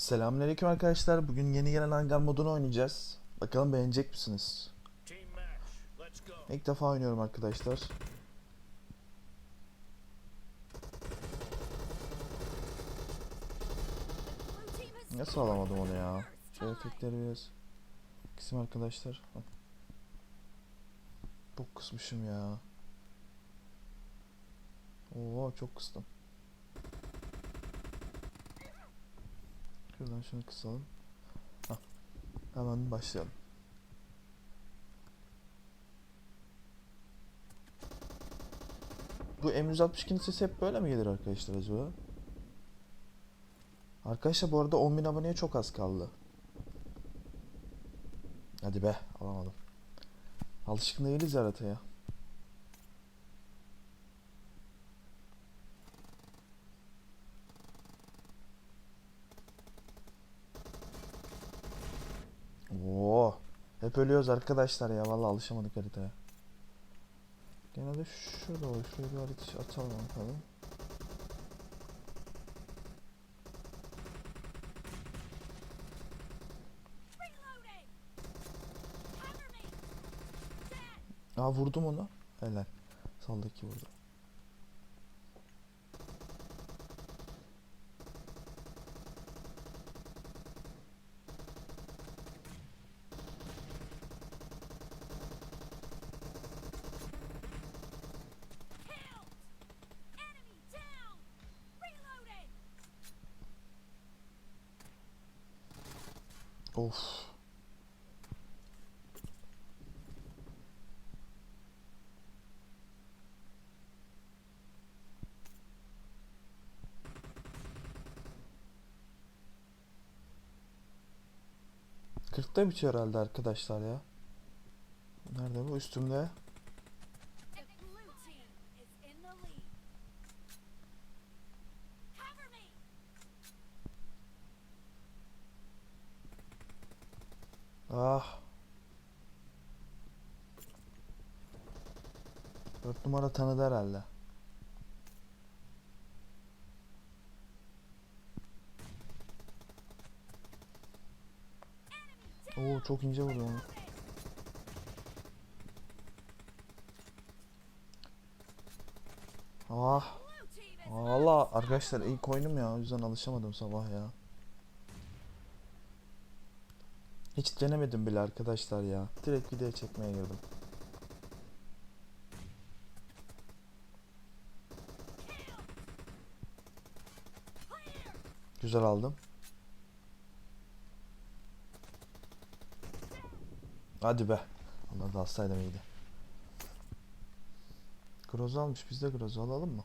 Selamünaleyküm arkadaşlar. Bugün yeni gelen hangar modunu oynayacağız. Bakalım beğenecek misiniz? İlk defa oynuyorum arkadaşlar. Nasıl alamadım onu ya? Şu efektleri biraz kısım arkadaşlar. Çok kısmışım ya. Oo çok kıstım. Şuradan şunu kısalım. Hah. Hemen başlayalım. Bu M162'nin sesi hep böyle mi gelir arkadaşlar acaba? Arkadaşlar bu arada 10.000 aboneye çok az kaldı. Hadi be alamadım. Alışkın değiliz ya haritaya. Oo, hep ölüyoruz arkadaşlar ya vallahi alışamadık haritaya. Genelde şurada olur. Şuraya bir harita atalım bakalım. Aa vurdum onu. Helal. Saldaki vurdu. Of. Kırkta bitiyor herhalde arkadaşlar ya. Nerede bu? Üstümde. Ah. Dört numara tanıdı herhalde. Oo çok ince vurdu onu. Ah. Valla arkadaşlar ilk oyunum ya o yüzden alışamadım sabah ya. Hiç denemedim bile arkadaşlar ya. Direkt video çekmeye girdim. Güzel aldım. Hadi be. Onları da alsaydım iyiydi. Groza almış. Biz de Groza alalım mı?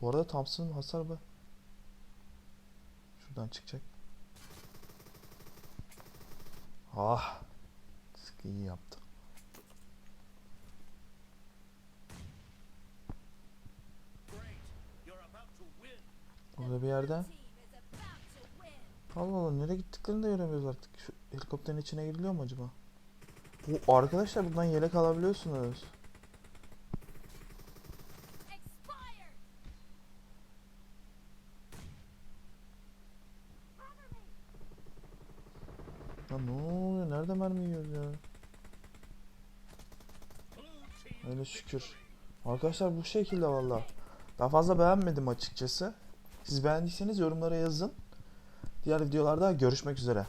Bu arada Thompson'ın hasar be. Şuradan çıkacak. Ah. Sıkı iyi yaptı. Burada bir yerde. Allah Allah nereye gittiklerini de göremiyoruz artık. Şu helikopterin içine giriliyor mu acaba? Bu arkadaşlar buradan yelek alabiliyorsunuz. Ya ne oluyor? Nerede mermi yiyoruz ya? Öyle şükür. Arkadaşlar bu şekilde valla. Daha fazla beğenmedim açıkçası. Siz beğendiyseniz yorumlara yazın. Diğer videolarda görüşmek üzere.